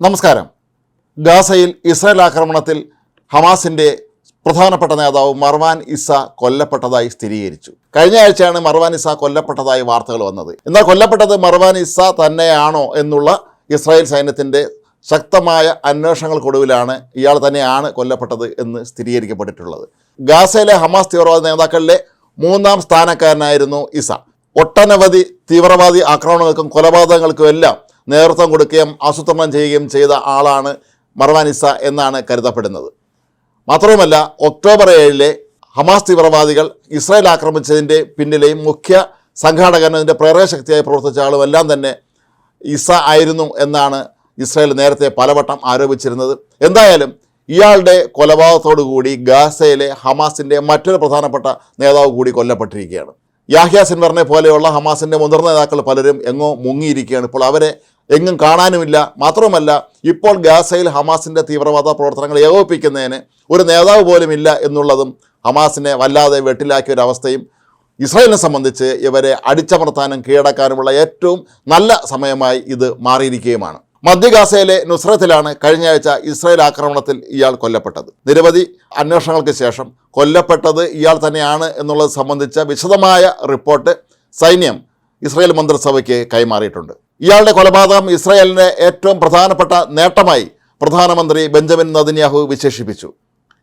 നമസ്കാരം. ഗാസയിൽ ഇസ്രായേൽ ആക്രമണത്തിൽ ഹമാസിന്റെ പ്രധാനപ്പെട്ട നേതാവ് മർവാൻ ഇസ കൊല്ലപ്പെട്ടതായി സ്ഥിരീകരിച്ചു. കഴിഞ്ഞ ആഴ്ചയാണ് മർവാൻ ഇസ കൊല്ലപ്പെട്ടതായി വാർത്തകൾ വന്നത്. എന്നാൽ കൊല്ലപ്പെട്ടത് മർവാൻ ഇസ തന്നെയാണോ എന്നുള്ള ഇസ്രായേൽ സൈന്യത്തിന്റെ ശക്തമായ അന്വേഷണങ്ങൾക്കൊടുവിലാണ് ഇയാൾ തന്നെയാണ് കൊല്ലപ്പെട്ടത് എന്ന് സ്ഥിരീകരിക്കപ്പെട്ടിട്ടുള്ളത്. ഗാസയിലെ ഹമാസ് തീവ്രവാദ നേതാക്കളിലെ മൂന്നാം സ്ഥാനക്കാരനായിരുന്നു ഇസ ഒട്ടനവധി തീവ്രവാദി ആക്രമണങ്ങൾക്കും കൊലപാതകങ്ങൾക്കും എല്ലാം നേതൃത്വം കൊടുക്കുകയും ആസൂത്രണം ചെയ്യുകയും ചെയ്ത ആളാണ് മർവാനിസ എന്നാണ് കരുതപ്പെടുന്നത്. മാത്രവുമല്ല ഒക്ടോബർ ഏഴിലെ ഹമാസ് തീവ്രവാദികൾ ഇസ്രായേൽ ആക്രമിച്ചതിന്റെ പിന്നിലെയും മുഖ്യ സംഘാടകൻ അതിന്റെ പ്രേരകശക്തിയായി പ്രവർത്തിച്ച ആളും എല്ലാം തന്നെ ഇസ ആയിരുന്നു എന്നാണ് ഇസ്രായേൽ നേരത്തെ പലവട്ടം ആരോപിച്ചിരുന്നത്. എന്തായാലും ഇയാളുടെ കൊലപാതകത്തോടു കൂടി ഗാസയിലെ ഹമാസിന്റെ മറ്റൊരു പ്രധാനപ്പെട്ട നേതാവ് കൂടി കൊല്ലപ്പെട്ടിരിക്കുകയാണ്. യാഹ്യ സിൻവറിനെ പോലെയുള്ള ഹമാസിന്റെ മുതിർന്ന നേതാക്കൾ പലരും എങ്ങോ മുങ്ങിയിരിക്കുകയാണ്. ഇപ്പോൾ അവരെ എങ്ങും കാണാനുമില്ല. മാത്രവുമല്ല ഇപ്പോൾ ഗാസയിൽ ഹമാസിന്റെ തീവ്രവാദ പ്രവർത്തനങ്ങൾ ഏകോപിപ്പിക്കുന്നതിന് ഒരു നേതാവ് പോലും ഇല്ല എന്നുള്ളതും ഹമാസിനെ വല്ലാതെ വെട്ടിലാക്കിയ ഒരവസ്ഥയും ഇസ്രായേലിനെ സംബന്ധിച്ച് ഇവരെ അടിച്ചമർത്താനും കീഴടക്കാനുമുള്ള ഏറ്റവും നല്ല സമയമായി ഇത് മാറിയിരിക്കുകയുമാണ്. മധ്യ ഗാസയിലെ നുസ്രത്തിലാണ് കഴിഞ്ഞ ആഴ്ച ഇസ്രായേൽ ആക്രമണത്തിൽ ഇയാൾ കൊല്ലപ്പെട്ടത്. നിരവധി അന്വേഷണങ്ങൾക്ക് ശേഷം കൊല്ലപ്പെട്ടത് ഇയാൾ തന്നെയാണ് എന്നുള്ളത് സംബന്ധിച്ച വിശദമായ റിപ്പോർട്ട് സൈന്യം ഇസ്രായേൽ മന്ത്രിസഭയ്ക്ക് കൈമാറിയിട്ടുണ്ട്. ഇയാളുടെ കൊലപാതകം ഇസ്രായേലിന്റെ ഏറ്റവും പ്രധാനപ്പെട്ട നേട്ടമായി പ്രധാനമന്ത്രി ബെഞ്ചമിൻ നദിന്യാഹു വിശേഷിപ്പിച്ചു.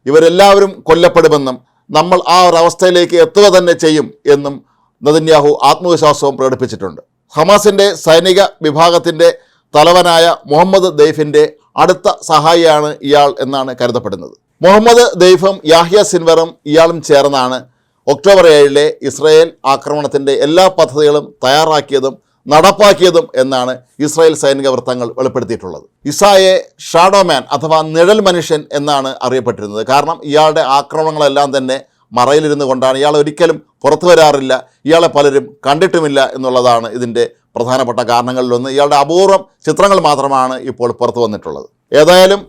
ഇവരെല്ലാവരും കൊല്ലപ്പെടുമെന്നും നമ്മൾ ആ ഒരു അവസ്ഥയിലേക്ക് എത്തുക തന്നെ ചെയ്യും എന്നും നദിന്യാഹു ആത്മവിശ്വാസവും പ്രകടിപ്പിച്ചിട്ടുണ്ട്. ഹമാസിന്റെ സൈനിക വിഭാഗത്തിന്റെ തലവനായ മുഹമ്മദ് ദെയ്ഫിന്റെ അടുത്ത സഹായിയാണ് ഇയാൾ എന്നാണ് കരുതപ്പെടുന്നത്. മുഹമ്മദ് ദൈഫും യാഹ്യ സിൻവറും ഇയാളും ചേർന്നാണ് ഒക്ടോബർ ഏഴിലെ ഇസ്രായേൽ ആക്രമണത്തിന്റെ എല്ലാ പദ്ധതികളും തയ്യാറാക്കിയതും നടപ്പാക്കിയതും എന്നാണ് ഇസ്രായേൽ സൈനിക വൃത്തങ്ങൾ വെളിപ്പെടുത്തിയിട്ടുള്ളത്. ഇസായെ ഷാഡോമാൻ അഥവാ നിഴൽ മനുഷ്യൻ എന്നാണ് അറിയപ്പെട്ടിരുന്നത്. കാരണം ഇയാളുടെ ആക്രമണങ്ങളെല്ലാം തന്നെ മറയിലിരുന്നു കൊണ്ടാണ് ഇയാൾ ഒരിക്കലും പുറത്തു വരാറില്ല ഇയാളെ പലരും കണ്ടിട്ടുമില്ല എന്നുള്ളതാണ് ഇതിന്റെ പ്രധാനപ്പെട്ട കാരണങ്ങളിലൊന്ന്. ഇയാളുടെ അപൂർവം ചിത്രങ്ങൾ മാത്രമാണ് ഇപ്പോൾ പുറത്തു വന്നിട്ടുള്ളത്. ഏതായാലും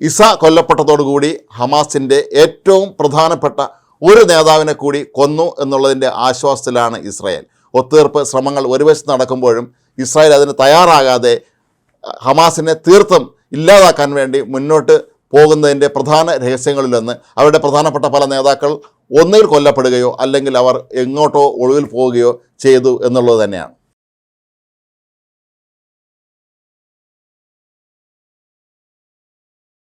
ഇസ കൊല്ലപ്പെട്ടതോടുകൂടി ഹമാസിന്റെ ഏറ്റവും പ്രധാനപ്പെട്ട ഒരു നേതാവിനെ കൂടി കൊന്നു എന്നുള്ളതിന്റെ ആശ്വാസത്തിലാണ് ഇസ്രായേൽ. ഒത്തീർപ്പ് ശ്രമങ്ങൾ ഒരു വശത്ത് നടക്കുമ്പോഴും ഇസ്രായേൽ അതിന് തയ്യാറാകാതെ ഹമാസിനെ തീർത്തും ഇല്ലാതാക്കാൻ വേണ്ടി മുന്നോട്ട് പോകുന്നതിന്റെ പ്രധാന രഹസ്യങ്ങളിലൊന്ന് അവരുടെ പ്രധാനപ്പെട്ട പല നേതാക്കൾ ഒന്നിൽ കൊല്ലപ്പെടുകയോ അല്ലെങ്കിൽ അവർ എങ്ങോട്ടോ ഒളിവിൽ പോവുകയോ ചെയ്തു എന്നുള്ളത് തന്നെയാണ്.